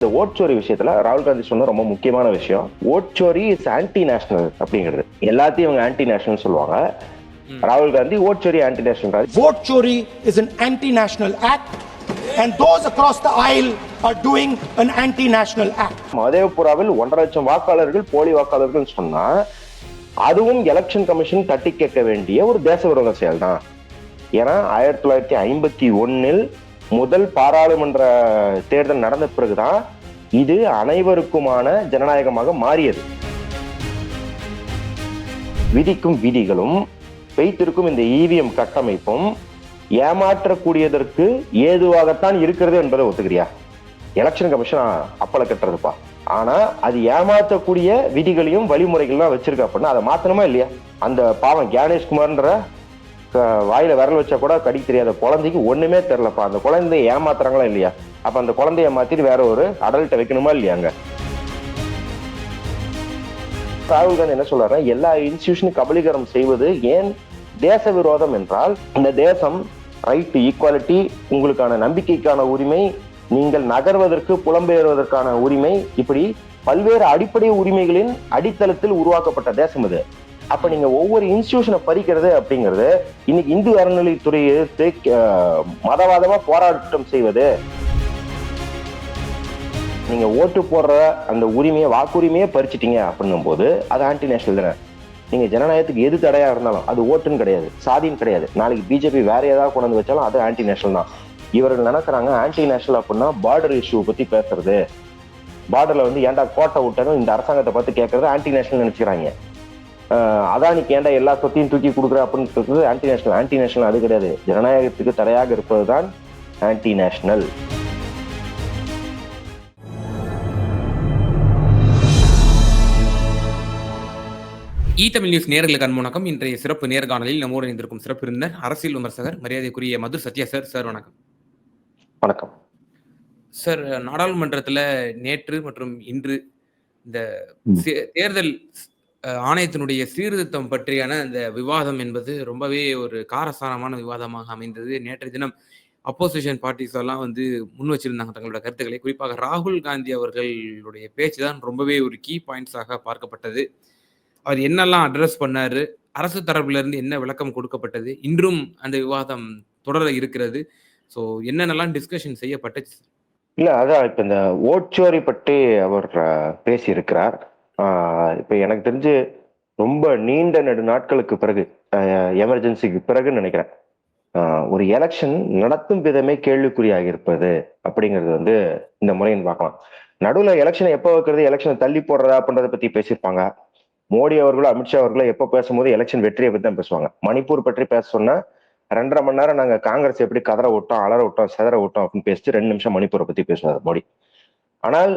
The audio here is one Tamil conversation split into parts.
இந்த ஓட்சோரி விஷயத்துல ராகுல் காந்தி சொன்ன ரொம்ப முக்கியமான விஷயம். ஓட்சோரி இஸ் ஆன்டி நேஷனல் அப்படிங்கிறது. எல்லாத்தையும் இவங்க ஆன்டி நேஷனல் சொல்லுவாங்க. ராகுல் Gandhi ஓட்சோரி anti national chori is an anti-national act and those across the aisle are doing an anti-national act. மதேவபுராவில் ஒன்றரை லட்சம் வாக்காளர்கள் போலி வாக்காளர்கள் சொன்னா அதுவும் எலெக்ஷன் கமிஷன் தட்டி கேட்க வேண்டிய ஒரு தேச விரோத செயல் தான் ஏன்னா ஆயிரத்தி தொள்ளாயிரத்தி ஐம்பத்தி ஒன்னில் முதல் பாராளுமன்ற தேர்தல் நடந்த பிறகுதான் இது அனைவருக்குமான ஜனநாயகமாக மாறியது. விதிக்கும் விதிகளும் வைத்திருக்கும் இந்த இவிஎம் கட்டமைப்பும் ஏமாற்றக்கூடியதற்கு ஏதுவாகத்தான் இருக்கிறது என்பதை ஒத்துக்கிறியா? எலெக்ஷன் கமிஷன் அப்பள கட்டுறதுப்பா. ஆனா அது ஏமாற்றக்கூடிய விதிகளையும் வழிமுறைகள்லாம் வச்சிருக்க அப்படின்னா அதை மாத்தணுமா இல்லையா? அந்த பாவம் கியானேஷ்குமார்ன்ற வாயில விரல் வச்சா கூட கடிக்க தெரியாத. குழந்தைக்கு ஒண்ணுமே தெரியலப்பா. அந்த குழந்தைய ஏமாத்துறாங்களா இல்லையா? அப்ப அந்த குழந்தைய மாத்திட்டு வேற ஒரு அடல்ட்ட வைக்கணுமா இல்லையாங்க ராகுல் காந்தி என்ன சொல்றாருன்னா எல்லா இன்ஸ்டிடியூஷனும் கபலீகரம் செய்வது ஏன் தேச விரோதம் என்றால் இந்த தேசம் ரைட் ஈக்குவாலிட்டி உங்களுக்கான நம்பிக்கைக்கான உரிமை நீங்கள் நகர்வதற்கு புலம்பெயர்வதற்கான உரிமை இப்படி பல்வேறு அடிப்படை உரிமைகளின் அடித்தளத்தில் உருவாக்கப்பட்ட தேசம் இது. அப்ப நீங்க ஒவ்வொரு இன்ஸ்டிடியூஷனை பறிக்கிறது அப்படிங்கிறது இன்னைக்கு இந்து அறநிலையத்துறை எதிர்த்து மதவாதமா போராட்டம் செய்வது. நீங்க ஓட்டு போடுற அந்த உரிமையை வாக்குரிமையே பறிச்சிட்டீங்க அப்படின்னும் போது அது ஆன்டி நேஷனல் தானே. நீங்க ஜனநாயகத்துக்கு எது தடையா இருந்தாலும் அது ஓட்டுன்னு கிடையாது சாதின்னு கிடையாது. நாளைக்கு பிஜேபி வேற ஏதாவது கொண்டு வந்து வச்சாலும் அது ஆன்டி நேஷனல் தான். இவர்கள் நினைக்கிறாங்க ஆன்டி நேஷனல் அப்படின்னா பார்டர் இஷ்யூ பத்தி பேசுறது. பார்டர்ல வந்து ஏன்டா கோட்டை விட்டனும் இந்த அரசாங்கத்தை பார்த்து கேட்கறது ஆன்டி நேஷனல் நினைச்சுக்கிறாங்க. அதானிக்கு ஏன்டா எல்லா சொத்தையும் தூக்கி கொடுக்குற அப்படின்னு சொல்றது ஆன்டி நேஷனல் ஆன்டி நேஷனல் அது கிடையாது. ஜனநாயகத்துக்கு தடையாக இருப்பதுதான் anti national E Tamil news நேர்களுக்கு அன்பு இன்றைய சிறப்பு நேர்காணலில் நம்மோடு இணைந்திருக்கும் சிறப்பு விருந்தினர் அரசியல் விமர்சகர் மரியாதைக்குரிய மது சத்யா சார் சார் வணக்கம். வணக்கம். சார் நாடாளுமன்றத்துல நேற்று மற்றும் இன்று இந்த தேர்தல் ஆணையத்தினுடைய சீர்திருத்தம் பற்றியான இந்த விவாதம் என்பது ரொம்பவே ஒரு காரசாரமான விவாதமாக அமைந்தது. நேற்றைய தினம் அப்போசிஷன் பார்ட்டிஸ் எல்லாம் வந்து முன் வச்சிருந்தாங்க தங்களோட கருத்துக்களை. குறிப்பாக ராகுல் காந்தி அவர்களுடைய பேச்சு தான் ரொம்பவே ஒரு கீ பாயிண்ட்ஸாக பார்க்கப்பட்டது. அவர் என்னெல்லாம் அட்ரஸ் பண்ணாரு அரசு தரப்பிலிருந்து என்ன விளக்கம் கொடுக்கப்பட்டது இன்றும் அந்த விவாதம் தொடர இருக்கிறது. ஸோ என்னென்னலாம் டிஸ்கஷன் செய்யப்பட்டுச்சு? இல்லை அதான் இப்போ இந்த ஓட்சோரி பற்றி அவர் பேசியிருக்கிறார். இப்போ எனக்கு தெரிஞ்சு ரொம்ப நீண்ட நெடு நாட்களுக்கு பிறகு எமர்ஜென்சிக்கு பிறகுன்னு நினைக்கிறேன். ஒரு எலெக்ஷன் நடத்தும் விதமே கேள்விக்குறியாக இருப்பது அப்படிங்கிறது வந்து இந்த முறைன்னு பார்க்கலாம் நடுவில் எலெக்ஷனை எப்போ வைக்கிறது எலெக்ஷனை தள்ளி போடுறதா அப்படின்றத பற்றி பேசியிருப்பாங்க. மோடி அவர்களோ அமித்ஷா அவர்களோ எப்போ பேசும்போது எலெக்ஷன் வெற்றியை பற்றி தான் பேசுவாங்க. மணிப்பூர் பற்றி பேச சொன்னால் ரெண்டரை மணி நேரம் நாங்கள் காங்கிரஸ் எப்படி கதற விட்டோம் அலற விட்டோம் செதற விட்டோம் அப்படின்னு பேசிட்டு ரெண்டு நிமிஷம் மணிப்பூரை பற்றி பேசுவார் மோடி. ஆனால்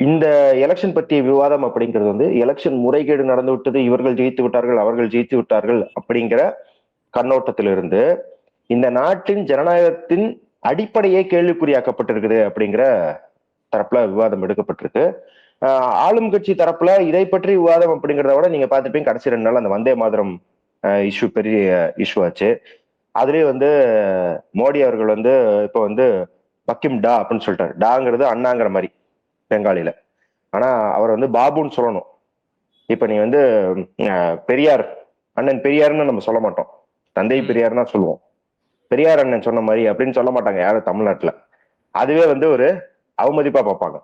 இந்த எலெக்ஷன் பற்றிய விவாதம் அப்படிங்கிறது வந்து எலெக்ஷன் முறைகேடு நடந்து விட்டது இவர்கள் ஜெயித்து விட்டார்கள் அவர்கள் ஜெயித்து விட்டார்கள் அப்படிங்கிற கண்ணோட்டத்திலிருந்து இந்த நாட்டின் ஜனநாயகத்தின் அடிப்படையே கேள்விக்குறியாக்கப்பட்டிருக்குது அப்படிங்கிற தரப்புல விவாதம் எடுக்கப்பட்டிருக்கு. ஆளும் கட்சி தரப்புல இதை பற்றி விவாதம் அப்படிங்கிறத விட நீங்க பார்த்துப்பீங்க கடைசி ரெண்டு நாள் அந்த வந்தே மாதிரம் இஷ்யூ பெரிய இஷ்யூ ஆச்சு. அதுலயே வந்து மோடி அவர்கள் வந்து இப்போ வந்து பக்கிம் டா அப்படின்னு சொல்லிட்டாரு. டாங்கிறது அண்ணாங்கிற மாதிரி. பெங்காலில ஆனா அவர் வந்து பாபுன்னு சொல்லணும். இப்ப நீ வந்து பெரியார் அண்ணன் பெரியார்னு நம்ம சொல்ல மாட்டோம். தந்தை பெரியார் தான் சொல்லுவோம். பெரியார் அண்ணன் சொன்ன மாதிரி அப்படின்னு சொல்ல மாட்டாங்க யாரும் தமிழ்நாட்டுல. அதுவே வந்து ஒரு அவமதிப்பா பார்ப்பாங்க.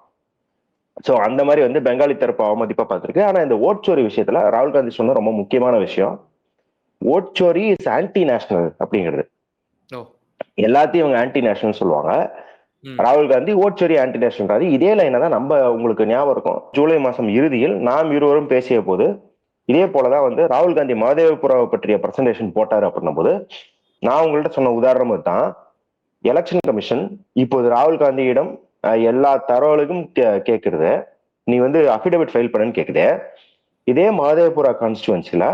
சோ அந்த மாதிரி வந்து பெங்காலி தரப்பு அவமதிப்பா பார்த்திருக்கு. ஆனா இந்த ஓட்சோரி விஷயத்துல ராகுல் காந்தி சொன்ன ரொம்ப முக்கியமான விஷயம். ஓட்சோரி இஸ் ஆன்டி நேஷனல் அப்படிங்கிறது எல்லாத்தையும் இவங்க ஆன்டி நேஷனல் சொல்லுவாங்க. ராகுல் காந்தி ஓட்சோரி ஆன்டி நேஷனல் இதே லைனை தான் நம்ம உங்களுக்கு ஞாபகம் இருக்கும். ஜூலை மாசம் இறுதியில் நாம் இருவரும் பேசிய போது இதே போலதான் வந்து ராகுல் காந்தி மதேவபுராவை பற்றிய பிரசன்டேஷன் போட்டாரு அப்படின்னும் போது நான் உங்கள்ட்ட சொன்ன உதாரணம் தான் எலெக்ஷன் கமிஷன் இப்போது ராகுல் காந்தியிடம் எல்லா தரவுகளுக்கும் கேக்குறது. நீ வந்து அஃபிடவிட் ஃபைல் பண்ணுன்னு கேக்குது. இதே மதேவபுரா கான்ஸ்டுவன்சில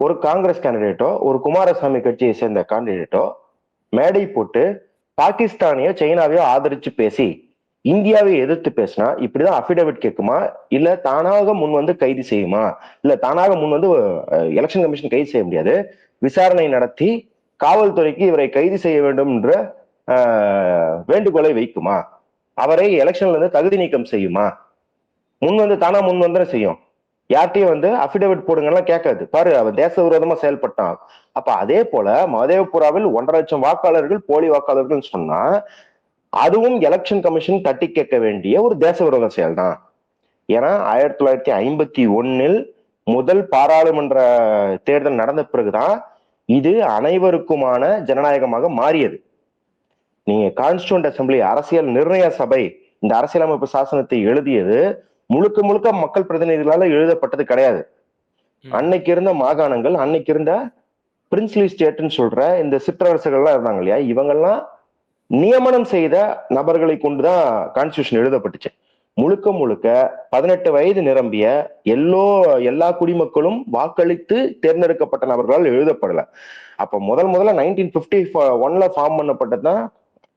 ஒரு காங்கிரஸ் கேண்டிடேட்டோ ஒரு குமாரசாமி கட்சியை சேர்ந்த கேண்டிடேட்டோ மேடை போட்டு பாகிஸ்தானையோ சைனாவையோ ஆதரிச்சு பேசி இந்தியாவை எதிர்த்து பேசினா இப்படிதான் அஃபிடவிட் கேட்குமா? இல்ல தானாக முன் வந்து கைது செய்யுமா? இல்ல தானாக முன் வந்து எலெக்ஷன் கமிஷன் கைது செய்ய முடியாது? விசாரணை நடத்தி காவல்துறைக்கு இவரை கைது செய்ய வேண்டும் என்ற வேண்டுகோளை வைக்குமா? அவரை எலெக்ஷன்ல இருந்து தகுதி நீக்கம் செய்யுமா? முன் வந்து தானா முன் வந்து செய்யும். யார்கிட்டயும் வந்து அபிடவிட் போடுங்கலாம் கேட்காது. பாரு அவர் தேச விரோதமா செயல்பட்டான். அப்ப அதே போல மதேவபுராவில் ஒன்றரை லட்சம் வாக்காளர்கள் போலி வாக்காளர்கள் சொன்னா அதுவும் எலெக்ஷன் கமிஷன் தட்டி கேட்க வேண்டிய ஒரு தேச விரோத செயல் தான் ஏன்னா ஆயிரத்தி தொள்ளாயிரத்தி ஐம்பத்தி ஒன்னில் முதல் பாராளுமன்ற தேர்தல் நடந்த பிறகுதான் இது அனைவருக்குமான ஜனநாயகமாக மாறியது. நீங்க கான்ஸ்டியூண்ட் அசம்பிளி அரசியல் நிர்ணய சபை இந்த அரசியலமைப்பு சாசனத்தை எழுதியது முழுக்க முழுக்க மக்கள் பிரதிநிதிகளால எழுதப்பட்டது கிடையாது. அன்னைக்கு இருந்த மாகாணங்கள் அன்னைக்கு இருந்த பிரின்ஸ்லி ஸ்டேட்னு சொல்ற இந்த சிற்றரசுகள்லாம் இருந்தாங்க இல்லையா? இவங்கெல்லாம் நியமனம் செய்த நபர்களை கொண்டுதான் கான்ஸ்டியூஷன் எழுதப்பட்டுச்சு. முழுக்க முழுக்க பதினெட்டு வயது நிரம்பிய எல்லோ எல்லா குடிமக்களும் வாக்களித்து தேர்ந்தெடுக்கப்பட்ட நபர்களால் எழுதப்படல. அப்ப முதல் முதல்ல நைன்டீன் பிப்டி ஒன்ல ஃபார்ம் பண்ணப்பட்டதுதான்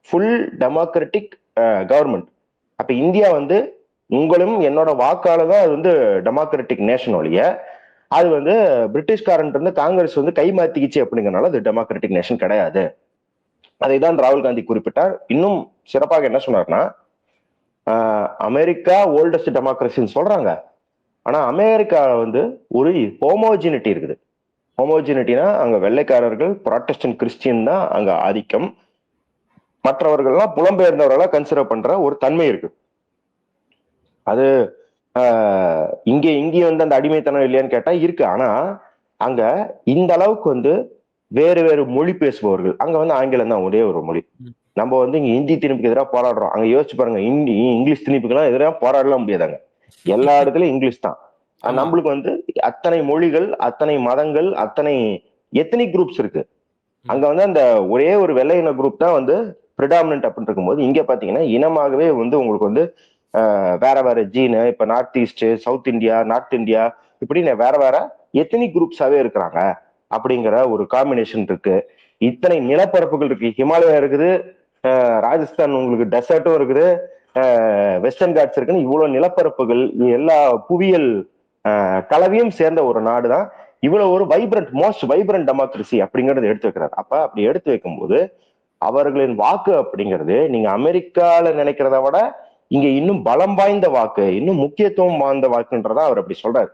ஃபுல் டெமோக்ராட்டிக் கவர்மெண்ட் அப்ப இந்தியா வந்து உங்களும் என்னோட வாக்கால தான் அது வந்து டெமோக்ராட்டிக் நேஷன் ஒழிய அது வந்து பிரிட்டிஷ்காரன் இருந்து காங்கிரஸ் வந்து கை மாத்திக்கிச்சு அப்படிங்கறனால அது டெமோக்ராட்டிக் நேஷன் கிடையாது. அதை தான் ராகுல் காந்தி குறிப்பிட்டார். இன்னும் சிறப்பாக என்ன சொன்னார்னா அமெரிக்கா ஓல்டஸ்ட் டெமோக்ரஸின்னு சொல்றாங்க. ஆனா அமெரிக்கா வந்து ஒரு ஹோமோஜினிட்டி இருக்குது. ஹோமோஜினிட்டினா அங்க வெள்ளைக்காரர்கள் ப்ராட்டஸ்டன்ட் கிறிஸ்டியன் தான் அங்க ஆதிக்கம். மற்றவர்கள்லாம் புலம்பெயர்ந்தவர்களா கன்சிடர் பண்ற ஒரு தன்மை இருக்கு. அது இங்க இங்கே வந்து அந்த அடிமைத்தனம் இல்லையான்னு கேட்டா இருக்கு. ஆனா அங்க இந்த அளவுக்கு வந்து வேறு வேறு மொழி பேசுபவர்கள் அங்க வந்து ஆங்கிலம் தான் ஒரே ஒரு மொழி. நம்ம வந்து இங்க ஹிந்தி திணிப்புக்கு எதிராக போராடுறோம். அங்க யோசிச்சு பாருங்க ஹிந்தி இங்கிலீஷ் திணிப்புக்கெல்லாம் எதிராக போராடலாம் முடியாதாங்க எல்லா இடத்துலயும் இங்கிலீஷ் தான். நம்மளுக்கு வந்து அத்தனை மொழிகள் அத்தனை மதங்கள் அத்தனை எத்தனிக் குரூப்ஸ் இருக்கு. அங்க வந்து அந்த ஒரே ஒரு வெள்ளை இன குரூப் தான் வந்து ப்ரிடாமினன்ட் அப்படின்னு இருக்கும்போது இங்க பாத்தீங்கன்னா இனமாகவே வந்து உங்களுக்கு வந்து வேற வேற ஜீனு இப்ப north east south India north India இப்படின்னு வேற வேற எத்தனை குரூப்ஸாவே இருக்கிறாங்க. அப்படிங்கிற ஒரு காம்பினேஷன் இருக்கு. இத்தனை நிலப்பரப்புகள் இருக்கு. ஹிமாலயா இருக்குது ராஜஸ்தான் உங்களுக்கு டெசர்ட்டும் இருக்குது வெஸ்டர்ன் காட்ஸ் இருக்குன்னு இவ்வளவு நிலப்பரப்புகள் எல்லா புவியியல் கலவையும் சேர்ந்த ஒரு நாடு தான் இவ்வளவு ஒரு வைப்ரண்ட் மோஸ்ட் வைப்ரண்ட் டெமோக்ரஸி அப்படிங்கறத எடுத்து வைக்கிறார். அப்ப அப்படி எடுத்து வைக்கும்போது அவர்களின் வாக்கு அப்படிங்கிறது நீங்க அமெரிக்கால நினைக்கிறத விட இங்க இன்னும் பலம் வாய்ந்த வாக்கு இன்னும் முக்கியத்துவம் வாய்ந்த வாக்குன்றதா அவர் அப்படி சொல்றாரு.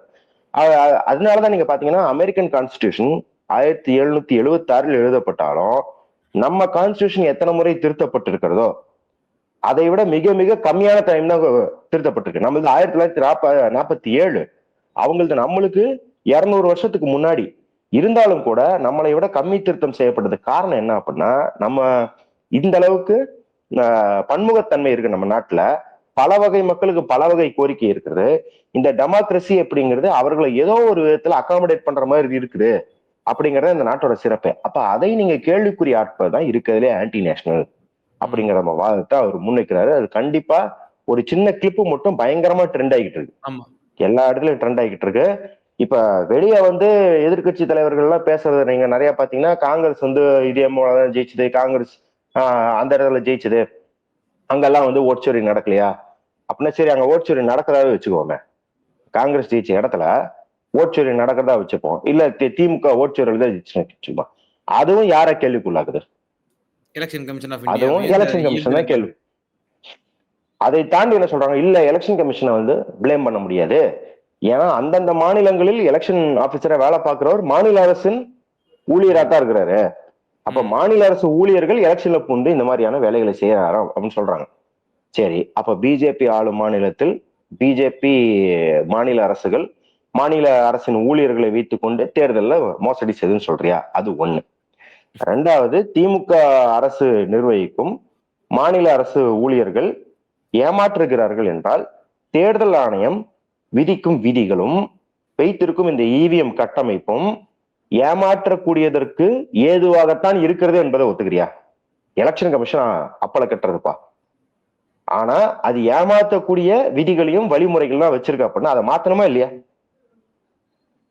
அதனாலதான் நீங்க பாத்தீங்கன்னா அமெரிக்கன் கான்ஸ்டியூஷன் ஆயிரத்தி எழுநூத்தி எழுபத்தி ஆறில் எழுதப்பட்டாலும் நம்ம கான்ஸ்டியூஷன் எத்தனை முறை திருத்தப்பட்டிருக்கிறதோ அதை விட மிக மிக கம்மியான டைம் தான் திருத்தப்பட்டிருக்கு. நம்மளது ஆயிரத்தி தொள்ளாயிரத்தி நாற்ப நாற்பத்தி ஏழு அவங்களது நம்மளுக்கு இரநூறு வருஷத்துக்கு முன்னாடி இருந்தாலும் கூட நம்மளை விட கம்மி திருத்தம் செய்யப்பட்டது காரணம் என்ன அப்படின்னா நம்ம இந்த அளவுக்கு பன்முகத்தன்மை இருக்கு நம்ம நாட்டுல. பல வகை மக்களுக்கு பல வகை கோரிக்கை இருக்குது. இந்த டெமோக்ரஸி அப்படிங்கிறது அவர்களை ஏதோ ஒரு விதத்துல அகாமடேட் பண்ற மாதிரி இருக்குது அப்படிங்கறது இந்த நாட்டோட சிறப்பு. அப்ப அதை நீங்க கேள்விக்குறி ஆட்கள் தான் இருக்கிறதுலே ஆன்டி நேஷனல் அப்படிங்கிற நம்ம வாதத்தை அவர் முன்வைக்கிறாரு. அது கண்டிப்பா ஒரு சின்ன கிளிப்பு மட்டும் பயங்கரமா ட்ரெண்ட் ஆகிட்டு இருக்கு. ஆமா. எல்லா இடத்துலயும் ட்ரெண்ட் ஆகிட்டு இருக்கு. இப்ப வெளியே வந்து எதிர்க்கட்சி தலைவர்கள் எல்லாம் பேசுறது நீங்க நிறைய பாத்தீங்கன்னா காங்கிரஸ் வந்து இதே மூலம் ஜெயிச்சது. காங்கிரஸ் அந்த இடத்துல ஜெயிச்சது. அங்கெல்லாம் வந்து ஓட்சோரி நடக்கலையா? அப்படின்னா சரி அங்க ஓட்சோரி நடக்கிறதாவே வச்சுக்கோமே. காங்கிரஸ் ஜெயிச்ச இடத்துல ஓட்சோரி நடக்கிறதா வச்சுப்போம். இல்ல திமுக ஓட்சோரி தான் வச்சுப்போம் அதுவும் யார கேள்விக்குள்ளாக்குது? எலெக்ஷன் கமிஷன் ஆஃப் அதுவும் எலெக்ஷன் கமிஷன் தான் கேள்வி. அதை தாண்டி என்ன சொல்றாங்க? இல்ல எலெக்ஷன் கமிஷனை வந்து ப்ளேம் பண்ண முடியாது. ஏன்னா அந்தந்த மாநிலங்களில் எலெக்ஷன் ஆபீசரா வேலை பார்க்கிறவர் மாநில அரசின் ஊழியரா தான் இருக்கிறாரு. அப்ப. மாநில அரசு ஊழியர்கள் எலெக்ஷன்ல பூந்து இந்த மாதிரியான வேலைகளை செய்யறாராம் அப்படின்னு சொல்றாங்க. சரி அப்ப பிஜேபி ஆளும் மாநிலத்தில் பிஜேபி மாநில அரசுகள் மாநில அரசின் ஊழியர்களை வைத்துக் கொண்டு தேர்தல்ல மோசடி செய்துன்னு சொல்றியா? அது ஒண்ணு. ரெண்டாவது திமுக அரசு நிர்வகிக்கும் மாநில அரசு ஊழியர்கள் ஏமாற்றுகிறார்கள் என்றால் தேர்தல் ஆணையம் விதிக்கும் விதிகளும் வைத்திருக்கும் இந்த இவிஎம் கட்டமைப்பும் ஏமாற்றக்கூடியதற்கு ஏதுவாகத்தான் இருக்கிறது என்பதை ஒத்துக்கிறியா? எலெக்ஷன் கமிஷன் அப்பளை கட்டுறதுப்பா. ஆனா அது ஏமாற்றக்கூடிய விதிகளையும் வழிமுறைகள்லாம் வச்சிருக்க அப்படின்னா அதை மாத்தணுமா இல்லையா?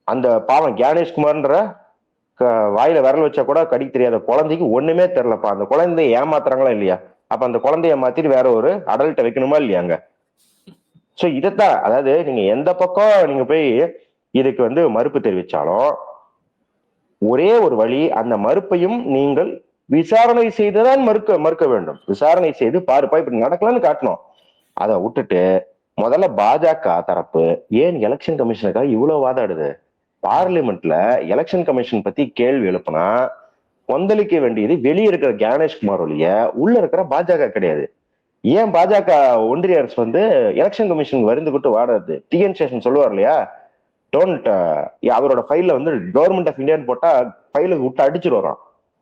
அந்த பாவம் கியானேஷ்குமார்ன்ற க- வாயில விரல் வச்சா கூட கடிக்க தெரியாத குழந்தைக்கு ஒண்ணுமே தெரியலப்பா. அந்த குழந்தைய ஏமாத்துறாங்களா இல்லையா? அப்ப அந்த குழந்தைய மாத்திட்டு வேற ஒரு அடல்ட்ட வைக்கணுமா இல்லையாங்க சோ இதைத்தான் அதாவது நீங்க எந்த பக்கம் நீங்க போய் இதுக்கு வந்து மறுப்பு தெரிவிச்சாலும் ஒரே ஒரு வழி அந்த மறுப்பையும் நீங்கள் விசாரணை செய்துதான் மறுக்க மறுக்க வேண்டும். விசாரணை செய்து பாருப்பா இப்படி நடக்கலாம்னு காட்டணும். அதை விட்டுட்டு முதல்ல பாஜக தரப்பு ஏன் எலெக்ஷன் கமிஷனுக்காக இவ்வளவு வாதாடுது பார்லிமெண்ட்ல எலெக்ஷன் கமிஷன் பத்தி கேள்வி எழுப்புனா கொந்தளிக்க வேண்டியது வெளியே இருக்கிற ஞானேஷ்குமார் ஒழிய உள்ள இருக்கிற பாஜக கிடையாது. ஏன் பாஜக ஒன்றிய அரசு வந்து எலெக்ஷன் கமிஷன் வருந்து வாடாது டிஎன் சேஷன் சொல்லுவார் இல்லையா? டோன்ட் uh, அவரோட ஃபைல்ல வந்து கவர்மெண்ட் ஆஃப் இந்தியான்னு போட்டா ஃபைல விட்டு அடிச்சிட்டு வரோம்.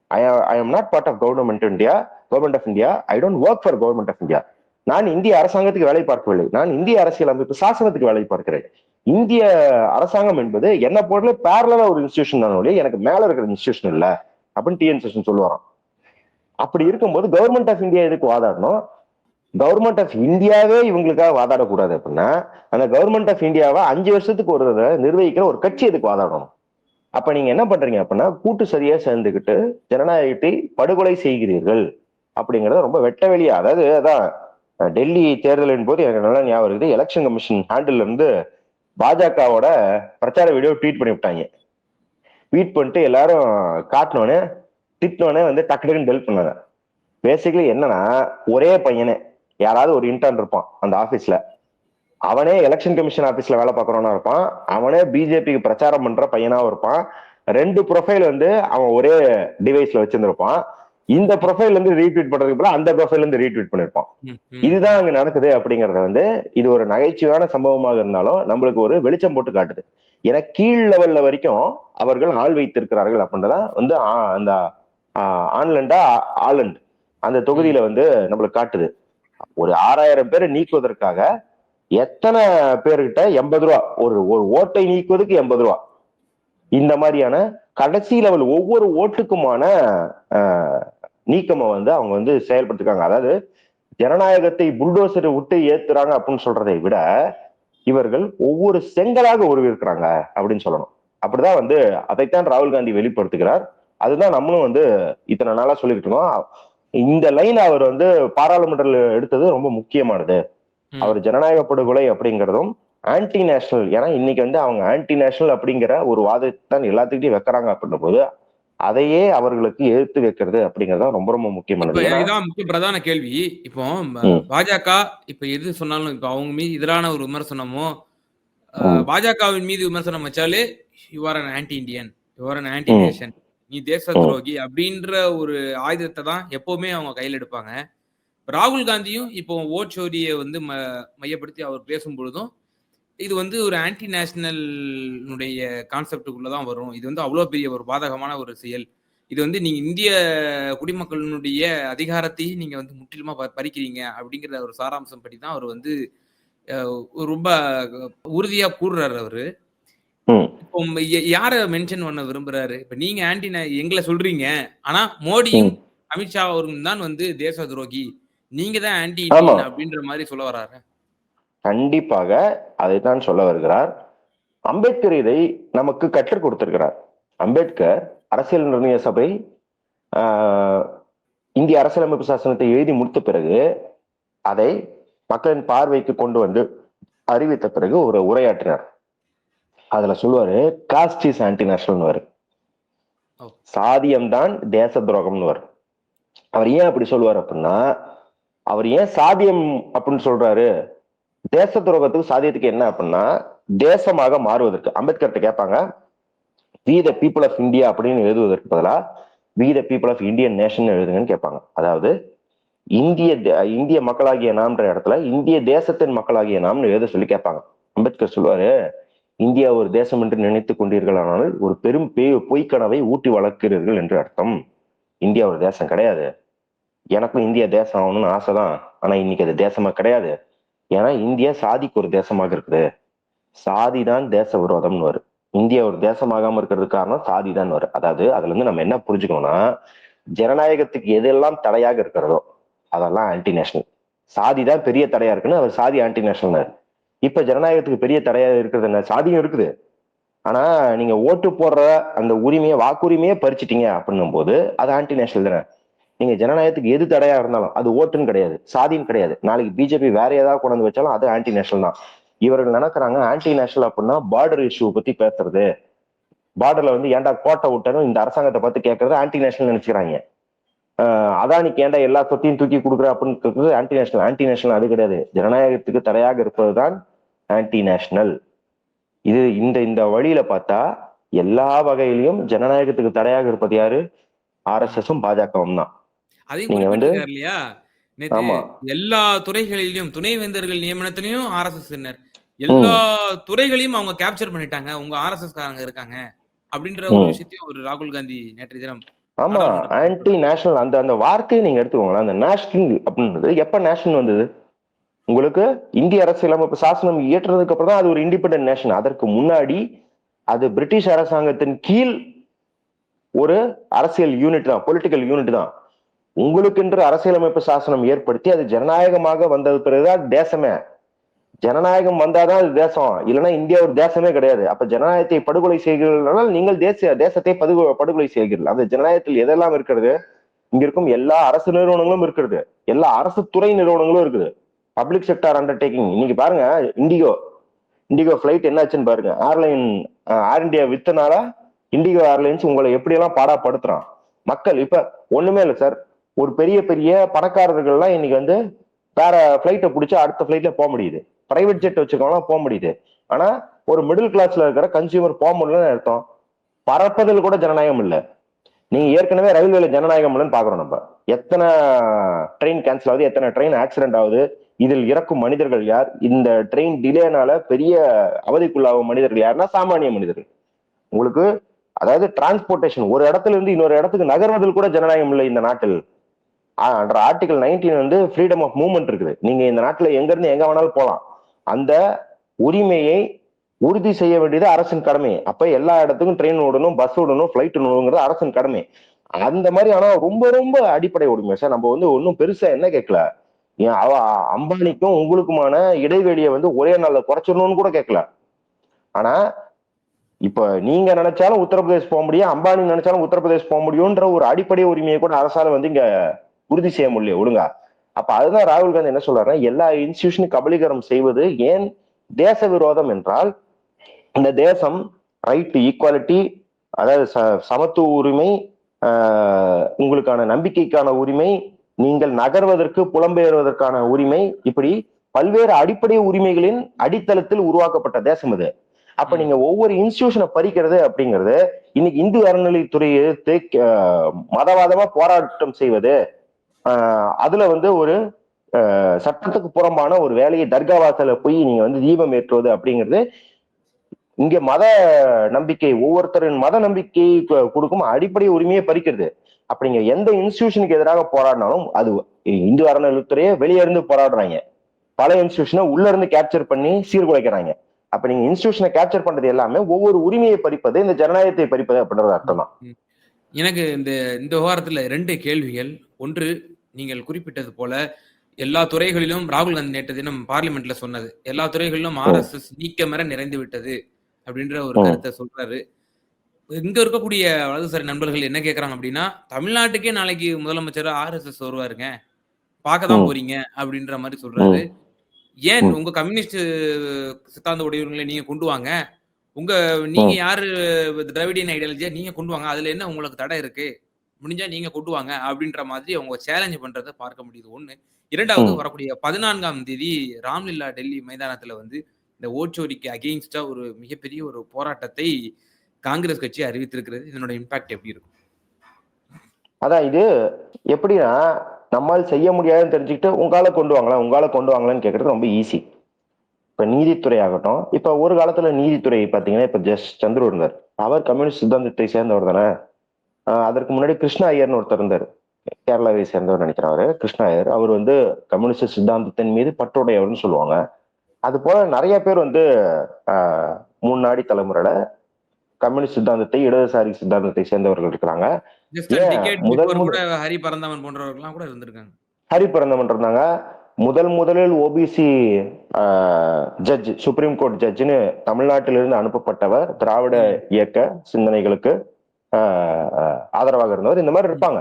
I I am not part of government India government of India I don't work for government of India நான் இந்திய அரசாங்கத்துக்கு வேலை பார்க்கவில்லை. நான் இந்திய அரசியல் அமைப்பு சாசனத்துக்கு வேலை பார்க்கிறேன். இந்திய அரசாங்கம் என்பது என்ன போல பேரலா ஒரு இன்ஸ்டியூஷன் தான் எனக்கு மேல இருக்கிற இன்ஸ்டியூஷன் இல்ல. அப்படின்னு டிஎன் சேஷன் சொல்லுவாராம். அப்படி இருக்கும்போது கவர்மெண்ட் ஆஃப் இந்தியா எதுக்கு வாதாடணும்? கவர்மெண்ட் ஆஃப் இந்தியாவே இவங்களுக்காக வாதாடக்கூடாது அப்படின்னா அந்த கவர்மெண்ட் ஆஃப் இந்தியாவை அஞ்சு வருஷத்துக்கு ஒரு தடவை நிர்வகிக்கிற ஒரு கட்சி இதுக்கு வாதாடணும்? அப்ப நீங்க என்ன பண்றீங்க அப்படின்னா கூட்டு சரியா சேர்ந்துக்கிட்டு ஜனநாயகத்தை படுகொலை செய்கிறீர்கள் அப்படிங்கறத ரொம்ப வெட்ட வெளியா அதாவது அதான் டெல்லி தேர்தலின் போது எனக்கு நல்லா ஞாபகம் இருக்குது எலெக்ஷன் கமிஷன் ஹேண்டில் இருந்து பாஜகவோட பிரச்சார வீடியோ ட்வீட் பண்ணி விட்டாங்க. ட்வீட் பண்ணிட்டு எல்லாரும் காட்டினோன்னே திட்டினோடனே வந்து டக்கு டக்குன்னு டெல் பண்ணாங்க. பேசிக்கலி என்னன்னா ஒரே பையனே யாராவது ஒரு இன்டர்ன் இருப்பான் அந்த ஆபீஸ்ல அவனே எலெக்ஷன் கமிஷன் ஆபீஸ்ல வேலை பார்க்கறவனா இருப்பான். அவனே பிஜேபிக்கு பிரச்சாரம் பண்ற பையனாவும் இருப்பான். ரெண்டு ப்ரொஃபைல் வந்து அவன் ஒரே டிவைஸ்ல வச்சிருந்திருப்பான். இந்த ப்ரொஃபைல் இருந்து ரீட்வீட் பண்றதுக்கு அந்த ப்ரொஃபைல் இருந்து ரீட்வீட் பண்ணிருப்பான். இதுதான் அங்க நடக்குது அப்படிங்கறத வந்து இது ஒரு நகைச்சுவையான சம்பவமாக இருந்தாலும் நம்மளுக்கு ஒரு வெளிச்சம் போட்டு காட்டுது. ஏன்னா கீழ் லெவல்ல வரைக்கும் அவர்கள் ஆள் வைத்திருக்கிறார்கள் அப்படின்றத வந்து அந்த ஆன்லண்டா ஆலண்ட் அந்த தொகுதியில வந்து நம்மளுக்கு காட்டுது. ஒரு ஆறாயிரம் பேரை நீக்குவதற்காக எத்தனை பேர்கிட்ட எண்பது ரூபா? ஒரு ஒரு ஓட்டை நீக்குவதற்கு எண்பது ரூபா. இந்த மாதிரியான கடைசி லெவல் ஒவ்வொரு ஓட்டுக்குமான ஆஹ், நீக்கமை வந்து அவங்க வந்து செயல்படுத்திருக்காங்க. அதாவது ஜனநாயகத்தை புல்டோசரை விட்டு ஏத்துறாங்க அப்படின்னு சொல்றதை விட இவர்கள் ஒவ்வொரு செங்கலாக உருவிருக்கிறாங்க அப்படின்னு சொல்லணும். அப்படிதான் வந்து அதைத்தான் ராகுல் காந்தி வெளிப்படுத்துகிறார். அதுதான் நம்மளும் வந்து இத்தனை நாளா சொல்லிட்டு இருக்கோம். இந்த லைன் அவர் வந்து பாராளுமன்றத்தில் எடுத்தது ரொம்ப முக்கியமானது. அவர் ஜனநாயக படுகொலை அப்படிங்கிறதும் ஆன்டி நேஷனல் ஏன்னா இன்னைக்கு வந்து அவங்க ஆன்டி நேஷனல் அப்படிங்கிற ஒரு வாதத்தை தான் எல்லாத்துக்கிட்டையும் வைக்கிறாங்க அப்படின்ற போது அதையே அவர்களுக்கு எடுத்து வைக்கிறது அப்படிங்கறது ரொம்ப ரொம்ப முக்கியமானது முக்கிய பிரதான கேள்வி இப்போ. பாஜக இப்ப எது சொன்னாலும் இப்ப அவங்க மீது எதிரான ஒரு விமர்சனமோ. பாஜகவின் மீது விமர்சனம் வச்சாலே your an anti Indian your an anti. Nation நீ தேச துரோகி அப்படின்ற ஒரு ஆயுதத்தை தான் எப்பவுமே அவங்க கையில் எடுப்பாங்க. ராகுல் காந்தியும் இப்போ ஓட்சோரியை வந்து ம மையப்படுத்தி அவர் பேசும் பொழுதும் இது வந்து ஒரு ஆன்டி நேஷனல் கான்செப்டுக்குள்ள தான் வரும். இது வந்து அவ்வளோ பெரிய ஒரு பாதகமான ஒரு செயல். இது வந்து நீங்க இந்திய குடிமக்களினுடைய அதிகாரத்தையும் நீங்க வந்து முற்றிலுமா ப- பறிக்கிறீங்க அப்படிங்கிற ஒரு சாராம்சம் படி தான் அவர் வந்து ரொம்ப உறுதியா கூறுறாரு அவரு. யார மென்ஷன் பண்ண விரும்புறாரு? இப்ப நீங்க ஆன்டி எங்களை சொல்றீங்க. ஆனா மோடியும். அமித்ஷா அவர்களும் தான் வந்து தேச துரோகி நீங்க தான் ஆன்டி அப்படின்ற மாதிரி சொல்ல வராரு கண்டிப்பாக அதைத்தான் சொல்ல வருகிறார். அம்பேத்கர் இதை நமக்கு கற்றுக் கொடுத்திருக்கிறார். அம்பேத்கர் அரசியல் நிர்ணய சபை ஆஹ், இந்திய அரசியலமைப்பு சாசனத்தை எழுதி முடித்த பிறகு அதை மக்களின் பார்வைக்கு கொண்டு வந்து அறிவித்த பிறகு ஒரு உரையாற்றினார். அதுல சொல்லுவாரு காஸ்ட் இஸ் ஆன்டி நேஷனல் ஓ. சாதியம்தான் தேச துரோகம்னு வரும் அவர் ஏன் அப்படி சொல்லுவார் அப்படின்னா அவர் ஏன் சாதியம் அப்படின்னு சொல்றாரு? தேச துரோகத்துக்கு சாதியத்துக்கு என்ன அப்படின்னா தேசமாக மாறுவதற்கு. அம்பேத்கர்ட்ட கேட்பாங்க we the people of India அப்படின்னு எழுதுவதற்கு பதிலா we the people of Indian nation எழுதுங்கன்னு கேட்பாங்க அதாவது இந்திய இந்திய மக்களாகிய நாம்ன்ற இடத்துல இந்திய தேசத்தின் மக்களாகிய நாம்னு எழுத சொல்லி கேட்பாங்க அம்பேத்கர் சொல்லுவாரு இந்தியா ஒரு தேசம் என்று நினைத்துக் கொண்டீர்களானால் ஒரு பெரும் பேய் பொய்க்கனவை ஊட்டி வளர்க்கிறீர்கள் என்று அர்த்தம். இந்தியா ஒரு தேசம் கிடையாது. எனக்கும் இந்தியா தேசம் ஆகணும்னு ஆசைதான். ஆனா இன்னைக்கு அது தேசமா கிடையாது. ஏன்னா இந்தியா சாதிக்கு ஒரு தேசமாக இருக்குது. சாதி தான் தேச விரோதம்னு வரும். இந்தியா ஒரு தேசமாகாம இருக்கிறதுக்கு காரணம் சாதி தான் வரும். அதாவது அதுல இருந்து நம்ம என்ன புரிஞ்சுக்கணும்னா ஜனநாயகத்துக்கு எதெல்லாம் தடையாக இருக்கிறதோ அதெல்லாம் ஆன்டி நேஷனல் சாதி தான் பெரிய தடையா இருக்குன்னு அவர் சாதி ஆன்டி நேஷனல் இப்ப ஜனநாயகத்துக்கு பெரிய தடையா இருக்கிறது என்ன? சாதியும் இருக்குது. ஆனா நீங்க ஓட்டு போடுற அந்த உரிமையை வாக்குரிமையே பறிச்சிட்டீங்க அப்படின்னும் போது அது ஆன்டி நேஷனல் தானே? நீங்க ஜனநாயகத்துக்கு எது தடையா இருந்தாலும் அது ஓட்டுன்னு கிடையாது சாதியும் கிடையாது. நாளைக்கு பிஜேபி வேற ஏதாவது கொண்டு வந்து வச்சாலும் அது ஆன்டி நேஷனல் தான். இவர்கள் நினைக்கிறாங்க ஆன்டி நேஷனல் அப்படின்னா பார்டர் இஷ்யூ பத்தி பேசுறது. பார்டர்ல வந்து ஏன்டா கோட்டை விட்டனும் இந்த அரசாங்கத்தை பார்த்து கேட்கறது ஆன்டி நேஷனல் நினைச்சுக்கிறாங்க. அதான் அதானிக்கு ஏன்டா எல்லா சொத்தையும் தூக்கி கொடுக்குற அப்படின்னு ஆன்டி நேஷனல் ஆன்டி நேஷனல் அது கிடையாது. ஜனநாயகத்துக்கு தடையாக இருப்பதுதான் ஆன்டி நேஷனல் இது இந்த இந்த வழியில பார்த்தா எல்லா வகையிலையும் ஜனநாயகத்துக்கு தடையாக இருப்பது யாரு? ஆர்எஸ்எஸும் பாஜகவும் தான். நீங்க வந்து- ஆமா. எல்லா துறைகளிலும் துணைவேந்தர்கள் நியமனத்திலையும் ஆர்எஸ்எஸ் எல்லா துறைகளையும் அவங்க கேப்சர் பண்ணிட்டாங்க. உங்க ஆர்எஸ்எஸ் காரங்க இருக்காங்க. அப்படின்ற ஒரு. விஷயத்தையும் ஒரு ராகுல் காந்தி நேற்றைய தினம் ஆமா. ஆன்டி நேஷனல் அந்த அந்த வார்த்தையை நீங்க எடுத்துக்கோங்களேன். அந்த நேஷனல் அப்படின்றது எப்ப நேஷனல் வந்தது? உங்களுக்கு இந்திய அரசியலமைப்பு சாசனம் இயற்றுறதுக்கு அப்புறம் தான் அது ஒரு இண்டிபெண்டன்ட் நேஷன் அதற்கு முன்னாடி அது பிரிட்டிஷ் அரசாங்கத்தின் கீழ் ஒரு அரசியல் யூனிட் தான் பொலிட்டிக்கல் யூனிட் தான். உங்களுக்கென்று அரசியலமைப்பு சாசனம் ஏற்படுத்தி அது ஜனநாயகமாக வந்தது பிறகுதான் தேசமே. ஜனநாயகம் வந்தாதான் அது தேசம். இல்லைன்னா இந்தியா ஒரு தேசமே கிடையாது. அப்ப ஜனநாயகத்தை படுகொலை செய்கிறீர்கள் நீங்கள் தேசிய தேசத்தை படுகொ படுகொலை செய்கிறீர்கள். அந்த ஜனநாயகத்தில் எதெல்லாம் இருக்கிறது? இங்க இருக்கும் எல்லா அரசு நிறுவனங்களும் இருக்கிறது. எல்லா அரசு துறை நிறுவனங்களும் இருக்குது. பப்ளிக் செக்டார் அண்டர்டேக்கிங் இன்னைக்கு பாருங்க இண்டிகோ இண்டிகோ ஃபிளைட் என்னாச்சுன்னு பாருங்க. ஏர்லைன் ஏர் இண்டியா வித்தனால இண்டிகோ ஏர்லைன்ஸ் உங்களை எப்படியெல்லாம் பாடாப்படுத்துறான்? மக்கள் இப்ப ஒண்ணுமே இல்லை சார் ஒரு பெரிய பெரிய பணக்காரர்கள்லாம் இன்னைக்கு வந்து வேற ஃபிளைட்டை பிடிச்சி அடுத்த ஃபிளைட்ல போக முடியுது. பிரைவேட் ஜெட் வச்சிருக்கவங்களாம் போக முடியுது. ஆனா ஒரு மிடில் கிளாஸ்ல இருக்கிற கன்சியூமர் போக முடியலன்னு அர்த்தம். பறப்பதில் கூட ஜனநாயகம் இல்லை. நீங்க ஏற்கனவே ரயில்வேல ஜனநாயகம் இல்லைன்னு பாக்குறோம் நம்ம. எத்தனை ட்ரெயின் கேன்சல் ஆகுது எத்தனை ட்ரெயின் ஆக்சிடென்ட் ஆகுது இதில் இறக்கும் மனிதர்கள் யார்? இந்த ட்ரெயின் டிலேனால பெரிய அவதிக்குள்ளாகும் மனிதர்கள் யாருன்னா சாமானிய மனிதர்கள். உங்களுக்கு அதாவது டிரான்ஸ்போர்ட்டேஷன் ஒரு இடத்துல இருந்து இன்னொரு இடத்துக்கு நகர்வதில் கூட ஜனநாயகம் இல்லை இந்த நாட்டில். அண்டர் ஆர்டிகல் நைன்டீன் வந்து ஃப்ரீடம் ஆஃப் மூவ்மெண்ட் இருக்குது. நீங்க இந்த நாட்டில் எங்க இருந்து எங்க வேணாலும் போகலாம். அந்த உரிமையை உறுதி செய்ய வேண்டியது அரசின் கடமை. அப்ப எல்லா இடத்துக்கும் ட்ரெயின் விடணும் பஸ் விடணும் ஃபிளைட் விடணுங்கிறது அரசின் கடமை. அந்த மாதிரி ஆனா ரொம்ப ரொம்ப அடிப்படை உரிமை. சார் நம்ம வந்து ஒன்றும் பெருசா என்ன கேட்கல. அவ அம்பானிக்கும் உங்களுக்குமான இடைவெளியை வந்து ஒரே நாள்ல குறைச்சிடணும்னு கூட கேட்கல. ஆனா இப்ப நீங்க நினைச்சாலும் உத்தரப்பிரதேஷ் போக முடியும் அம்பானி நினைச்சாலும் உத்தரப்பிரதேஷ் போக முடியும்ன்ற ஒரு அடிப்படை உரிமையை கூட அரசால வந்து இங்க உறுதி செய்ய முடியல ஒழுங்கா. அப்ப அதுதான் ராகுல் காந்தி என்ன சொல்றாருன்னா எல்லா இன்ஸ்டியூஷனும் கபலீகரம் செய்வது ஏன் தேச விரோதம் என்றால் இந்த தேசம் ரைட் ஈக்குவாலிட்டி அதாவது ச- சமத்துவ உரிமை உங்களுக்கான நம்பிக்கைக்கான உரிமை நீங்கள் நகர்வதற்கு புலம்பெயர்வதற்கான உரிமை இப்படி பல்வேறு அடிப்படை உரிமைகளின் அடித்தளத்தில் உருவாக்கப்பட்ட தேசம் இது. அப்ப நீங்க ஒவ்வொரு இன்ஸ்டிடியூஷனை பறிக்கிறது அப்படிங்கிறது இன்னைக்கு இந்து அறநிலைத்துறையை எதிர்த்து மதவாதமா போராட்டம் செய்வது அதுல வந்து ஒரு சட்டத்துக்கு புறம்பான ஒரு வேலையை தர்கா வாசல்ல போய் நீங்க வந்து தீபம் ஏற்றுவது அப்படிங்கிறது இங்க மத நம்பிக்கை ஒவ்வொருத்தரின் மத நம்பிக்கை கொடுக்கும் அடிப்படை உரிமையை பறிக்கிறது. அப்ப நீங்க எந்த இன்ஸ்டிடியூஷனுக்கு எதிராக போராடினாலும் அது இந்து அறநிலைத்துறையே வெளியே இருந்து போராடுறாங்க. பல இன்ஸ்டிடியூஷனை உள்ள இருந்து கேப்சர் பண்ணி சீர்குலைக்கிறாங்க. அப்ப நீங்க இன்ஸ்டிடியூஷனை கேப்சர் பண்றது எல்லாமே ஒவ்வொரு உரிமையை பறிப்பது இந்த ஜனநாயகத்தை பறிப்பது அப்படின்றது அர்த்தம் தான் எனக்கு இந்த இந்த விவகாரத்துல ரெண்டு கேள்விகள். ஒன்று நீங்கள் குறிப்பிட்டது போல எல்லா துறைகளிலும் ராகுல் காந்தி நேற்று தினம் பார்லிமெண்ட்ல சொன்னது. எல்லா துறைகளிலும் ஆர்எஸ்எஸ் நீக்கமர நிறைந்து விட்டது அப்படின்ற ஒரு. கருத்தை சொல்றாரு. இங்க இருக்கக்கூடிய வலதுசாரி நண்பர்கள் என்ன கேக்குறாங்க அப்படின்னா தமிழ்நாட்டுக்கே நாளைக்கு முதலமைச்சர் ஆர்எஸ்எஸ் வருவாருங்க. பார்க்க தான். போறீங்க அப்படின்ற மாதிரி சொல்றாரு. ஏன். உங்க கம்யூனிஸ்ட் சித்தாந்த உடையவர்களை நீங்க கொண்டு வாங்க? உங்க நீங்க யாரு திராவிடியன் ஐடியாலஜியா நீங்க கொண்டு வாங்க? அதுல என்ன உங்களுக்கு தடை இருக்கு? முடிஞ்சா நீங்க கொண்டு வாங்க அப்படின்ற மாதிரி அவங்க சேலஞ்ச் பண்றதை பார்க்க முடியுது. ஒண்ணு. இரண்டாவது. வரக்கூடிய பதினான்காம் தேதி ராம்லீலா டெல்லி மைதானத்துல வந்து இந்த ஓட்சோரிக்கு அகெயின்ஸ்டா ஒரு மிகப்பெரிய ஒரு போராட்டத்தை காங்கிரஸ் கட்சி அறிவித்திருக்கிறது. இதனோட இம்பாக்ட் எப்படி இருக்கும்? அதான் இது எப்படின்னா நம்மால் செய்ய முடியாதுன்னு தெரிஞ்சுக்கிட்டு உங்களால கொண்டு வாங்கலாம் உங்களால கொண்டு வாங்கலாம்னு கேட்கறது ரொம்ப ஈஸி இப்ப நீதித்துறை ஆகட்டும் இப்ப ஒரு காலத்துல நீதித்துறை பாத்தீங்கன்னா இப்ப ஜஸ் சந்துரு இருந்தார். அவர் கம்யூனிஸ்ட் சித்தாந்தத்தை சேர்ந்தவர் தானே? அதற்கு முன்னாடி கிருஷ்ணா ஐயர்னு ஒருத்தர் இருந்தார். கேரளாவை சேர்ந்தவர் நினைக்கிறேன் கிருஷ்ண கிருஷ்ணா ஐயர். அவர் வந்து கம்யூனிஸ்ட் சித்தாந்தத்தின் மீது பற்றுடையவர்னு சொல்லுவாங்க. அது போல நிறைய பேர் வந்து முன்னாடி தலைமுறையில கம்யூனிஸ்ட் சித்தாந்தத்தை இடதுசாரி சித்தாந்தத்தை சேர்ந்தவர்கள் இருக்கிறாங்க. முதல் கூட ஹரி பரந்தாமன் போன்றவர்கள்லாம் கூட இருந்திருக்காங்க. ஹரி பிறந்தமன் இருந்தாங்க. முதல் முதலில் ஓபிசி ஜட்ஜ் சுப்ரீம் கோர்ட் ஜட்ஜ்னு தமிழ்நாட்டிலிருந்து அனுப்பப்பட்டவர் திராவிட இயக்க சிந்தனைகளுக்கு ஆதரவாக இருந்தவர். இந்த மாதிரி இருப்பாங்க.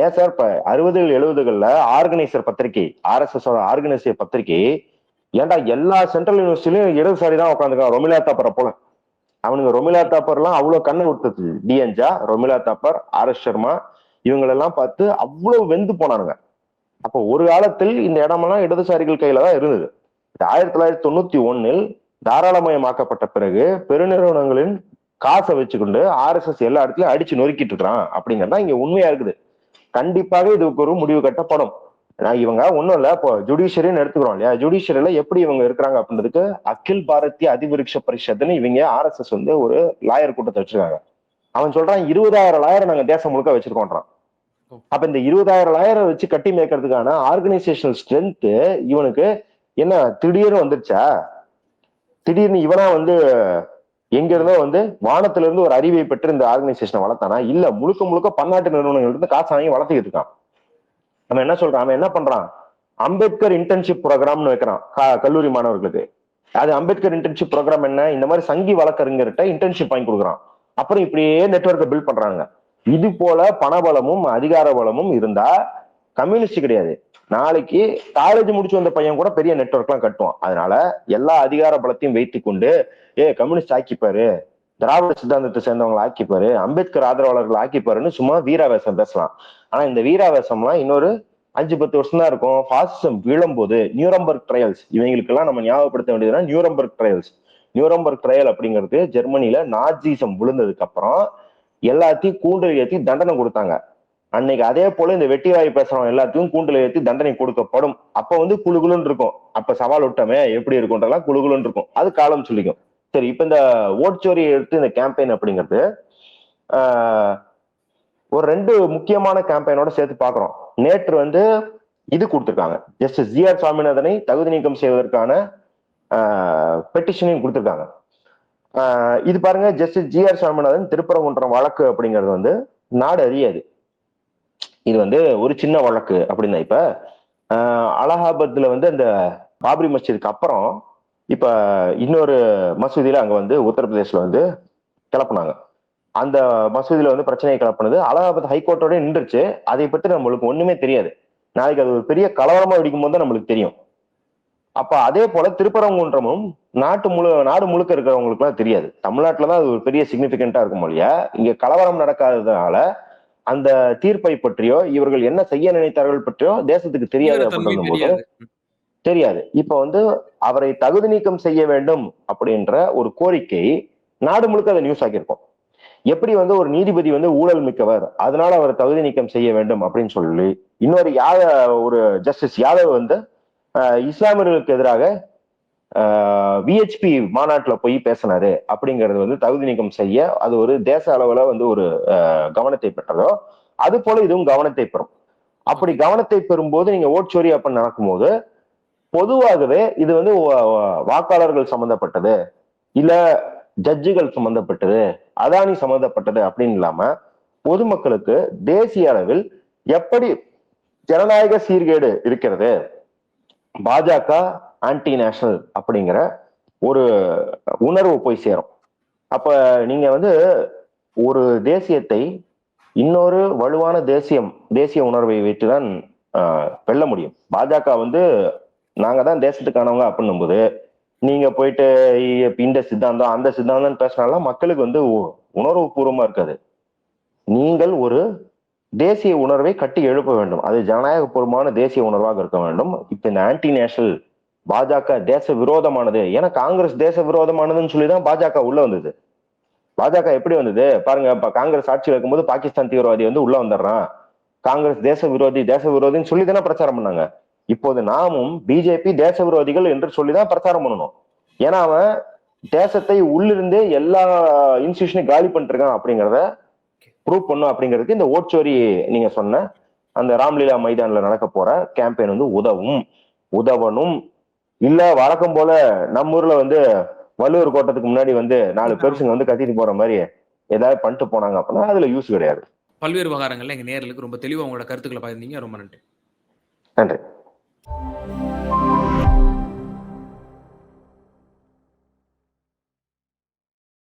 ஏன் சார்? இப்ப அறுபதுகள் எழுபதுகள்ல ஆர்கனைசர் பத்திரிகை ஆர்எஸ்எஸ் ஆர்கனைசர் பத்திரிகை ஏன்டா எல்லா சென்ட்ரல் யூனிவர்சிட்டிலையும் இடதுசாரி தான் உட்காந்துருக்கான் ரொமிலா தாப்பரை போல. அவனுங்க ரொமிலா தாப்பர்லாம் அவ்வளவு கண்ணை விட்டுது டிஎன்ஜா ரொமிலா தாப்பர் ஆர் எஸ் சர்மா இவங்களெல்லாம் பார்த்து அவ்வளவு வெந்து போனானுங்க. அப்போ ஒரு காலத்தில் இந்த இடமெல்லாம் இடதுசாரிகள் கையில தான் இருந்தது. ஆயிரத்தி தொள்ளாயிரத்தி தொண்ணூத்தி ஒன்னில் தாராளமயமாக்கப்பட்ட பிறகு பெருநிறுவனங்களின் காசை வச்சுக்கொண்டு ஆர்எஸ்எஸ் எல்லா இடத்துலயும் அடிச்சு நொறுக்கிட்டு இருக்கிறான் அப்படிங்கிறது இங்க உண்மையா இருக்குது. கண்டிப்பாக இதுக்கு ஒரு முடிவு கட்டப்படும். நான் இவங்க ஒண்ணும் இல்ல இப்போ ஜுடிஷியரின்னு எடுத்துக்கிறோம் இல்லையா? ஜுடிஷியரியில் எப்படி இவங்க இருக்கிறாங்க அப்படின்றதுக்கு அகில் பாரதிய அதிவிருட்ச பரிஷத்துன்னு இவங்க ஆர்எஸ்எஸ் வந்து ஒரு லாயர் கூட்டத்தை வச்சிருக்காங்க. அவன் சொல்றான் இருபதாயிரம் லாயர் நாங்க தேசம் முழுக்க வச்சிருக்கோன்றான். அப்ப இந்த இருபதாயிரம் லாயரை வச்சு கட்டி மேய்க்கிறதுக்கான ஆர்கனைசேஷனல் ஸ்ட்ரென்த்து இவனுக்கு என்ன திடீர்னு வந்துருச்சா? திடீர்னு இவனா வந்து எங்க இருந்தோ வந்து வானத்துல இருந்து ஒரு அறிவை பெற்று இந்த ஆர்கனைசேஷனை வளர்த்தானா? இல்ல முழுக்க முழுக்க பன்னாட்டு நிறுவனங்கள் இருந்து காசு வாங்கி வளர்த்துக்கிட்டு இருக்கான். நம்ம என்ன சொல்றோம் அவன் என்ன பண்றான்? அம்பேத்கர் இன்டர்ன்ஷிப் ப்ரோக்ராம்னு வைக்கிறான். கல்லூரி மாணவர்களுக்கு. அது அம்பேத்கர் இன்டர்ன்ஷிப் ப்ரோக்ராம் என்ன? இந்த மாதிரி சங்கி வழக்கறிஞர்கிட்ட இன்டர்ன்ஷிப் வாங்கி கொடுக்குறான். அப்புறம் இப்படியே நெட்வொர்க்கை பில்ட் பண்றாங்க. இது போல பணபலமும் அதிகார பலமும் இருந்தா கம்யூனிஸ்ட் கிடையாது. நாளைக்கு காலேஜ் முடிச்சு வந்த பையன் கூட பெரிய நெட்வொர்க்லாம் கட்டுவான். அதனால எல்லா அதிகார பலத்தையும் வைத்துக்கொண்டு ஏ கம்யூனிஸ்ட் ஆக்கிப்பாரு. திராவிட சித்தாந்தத்தை சேர்ந்தவங்களை ஆக்கிப்பாரு அம்பேத்கர் ஆதரவாளர்கள் ஆக்கிப்பாருன்னு சும்மா வீராவேசம் பேசலாம். ஆனா இந்த வீராவேசம்லாம் இன்னொரு அஞ்சு பத்து வருஷம் தான் இருக்கும். ஃபாசிசம் விழும்போது நியூரம்பர்க் ட்ரையல்ஸ் இவங்களுக்கெல்லாம் நம்ம ஞாபகப்படுத்த வேண்டியதுன்னா நியூரம்பர்க் ட்ரையல்ஸ் நியூரம்பர்க் ட்ரையல் அப்படிங்கிறது ஜெர்மனியில நாஜிசம் விழுந்ததுக்கு அப்புறம் எல்லாத்தையும் கூண்டல் ஏற்றி தண்டனை கொடுத்தாங்க. அன்னைக்கு அதே போல இந்த வெட்டி வாய் பேசுறவங்க எல்லாத்தையும் கூண்டுல ஏற்றி தண்டனை கொடுக்கப்படும். அப்ப வந்து குழுகுலுன்னு இருக்கும். அப்ப சவால் விட்டமே எப்படி இருக்கும்ன்றலாம் குழுகுலுன்னு இருக்கும். அது காலம் சொல்லிக்கும். சரி இப்ப இந்த ஓட்சோரி எடுத்து இந்த கேம்பெயின் அப்படிங்கிறது ஒரு ரெண்டு முக்கியமான கேம்பெயினோட சேர்த்து பாக்குறோம் நேற்று வந்து இது கொடுத்துருக்காங்க. ஜஸ்டிஸ் ஜி ஆர் சுவாமிநாதனை தகுதி நீக்கம் செய்வதற்கான பெட்டிஷனையும் கொடுத்துருக்காங்க. இது பாருங்க justice G R Swaminathan Thiruparankundram வழக்கு அப்படிங்கிறது வந்து நாடு அறியாது. இது வந்து ஒரு சின்ன வழக்கு அப்படின்னா இப்ப அலகாபாத்ல வந்து அந்த பாபரி மஸ்ஜிதுக்கு அப்புறம் இப்ப இன்னொரு மசூதியில அங்க வந்து உத்தரப்பிரதேஷ்ல வந்து கிளப்புனாங்க. அந்த மசூதியில வந்து பிரச்சனையை கிளப்புனது அலகாபாத் ஹைகோர்ட்டோட நின்றுச்சு அதை பத்தி நம்மளுக்கு ஒண்ணுமே தெரியாது. நாளைக்கு அது ஒரு பெரிய கலவரமா வெடிக்கும் போது தான் நம்மளுக்கு தெரியும். அப்ப அதே போல திருப்பரங்குன்றமும் நாட்டு முழு நாடு முழுக்க இருக்கிறவங்களுக்கு எல்லாம் தெரியாது. தமிழ்நாட்டுல தான் அது ஒரு பெரிய சிக்னிபிகண்டா இருக்கும் இல்லையா இங்க கலவரம் நடக்காததுனால அந்த தீர்ப்பை பற்றியோ இவர்கள் என்ன செய்ய நினைத்தார்கள் பற்றியோ தேசத்துக்கு தெரியாது அப்படின்னும் போது தெரியாது. இப்ப வந்து அவரை தகுதி நீக்கம் செய்ய வேண்டும் அப்படின்ற ஒரு கோரிக்கை நாடு முழுக்க அதை நியூஸ் ஆக்கியிருக்கோம். எப்படி வந்து ஒரு நீதிபதி வந்து ஊழல் மிக்கவர் அதனால அவர் தகுதி நீக்கம் செய்ய வேண்டும் அப்படின்னு சொல்லி இன்னொரு யாத ஒரு ஜஸ்டிஸ் யாதவ் வந்து இஸ்லாமியர்களுக்கு எதிராக விஹெச்பி மாநாட்டில் போய் பேசினாரு அப்படிங்கிறது வந்து தகுதி நீக்கம் செய்ய அது ஒரு தேச அளவில் வந்து ஒரு கவனத்தை பெற்றதோ அது போல இதுவும் கவனத்தை பெறும். அப்படி கவனத்தை பெறும்போது நீங்க ஓட்சோரி அப்படின்னு நடக்கும்போது பொதுவாகவே இது வந்து வாக்காளர்கள் சம்பந்தப்பட்டது இல்ல ஜட்ஜுகள் சம்பந்தப்பட்டது அதானி சம்பந்தப்பட்டது அப்படின்னு இல்லாம பொதுமக்களுக்கு தேசிய அளவில் எப்படி ஜனநாயக சீர்கேடு இருக்கிறது பாஜக ஆன்டி நேஷனல் அப்படிங்கிற ஒரு உணர்வு போய் சேரும். அப்ப நீங்க வந்து ஒரு தேசியத்தை இன்னொரு வலுவான தேசியம் தேசிய உணர்வை வைத்துதான் வெல்ல முடியும். பாஜக வந்து நாங்க தான் தேசத்துக்கானவங்க அப்படின்னும் போது நீங்க போயிட்டு இந்த சித்தாந்தம் அந்த சித்தாந்தம் பேசினாலாம் மக்களுக்கு வந்து உ- உணர்வு பூர்வமா இருக்காது. நீங்கள் ஒரு தேசிய உணர்வை கட்டி எழுப்ப வேண்டும். அது ஜனநாயகபூர்வமான தேசிய உணர்வாக இருக்க வேண்டும். இப்ப இந்த ஆன்டி நேஷனல் பாஜக தேச விரோதமானது ஏன்னா காங்கிரஸ் தேச விரோதமானதுன்னு சொல்லி தான் பாஜக உள்ள வந்தது. பாஜக எப்படி வந்தது? பாருங்க இப்ப காங்கிரஸ் ஆட்சியில் இருக்கும்போது பாகிஸ்தான் தீவிரவாதி வந்து உள்ள வந்துடுறான். காங்கிரஸ் தேச விரோதி தேச விரோதின்னு சொல்லி தானே பிரச்சாரம் பண்ணாங்க. இப்போது நாமும் பிஜேபி தேச விரோதிகள் என்று சொல்லி தான் பிரச்சாரம் பண்ணணும். ஏன்னா அவன் தேசத்தை உள்ளிருந்தே எல்லா இன்ஸ்டியூஷனையும் காலி பண்ணிட்டு இருக்கான் அப்படிங்கிறத ப்ரூவ் பண்ணும் அப்படிங்கிறதுக்கு இந்த ஓட்சோரி நீங்க சொன்ன அந்த ராம்லீலா மைதான்ல நடக்க போற கேம்பெயின் வந்து உதவும். உதவணும். இல்ல வழக்கம் போல நம்ம ஊர்ல வந்து வள்ளுவர் கோட்டத்துக்கு முன்னாடி வந்து நாலு பெருசுங்க வந்து கத்திட்டு போற மாதிரி ஏதாவது பண்ணிட்டு போனாங்க அப்படின்னா அதுல யூஸ் கிடையாது. பல்வேறு விவகாரங்கள்ல எங்க நேர்களுக்கு ரொம்ப தெளிவா உங்களோட கருத்துக்களை பகிர்ந்தீங்க. ரொம்ப நன்றி. நன்றி. Thank you.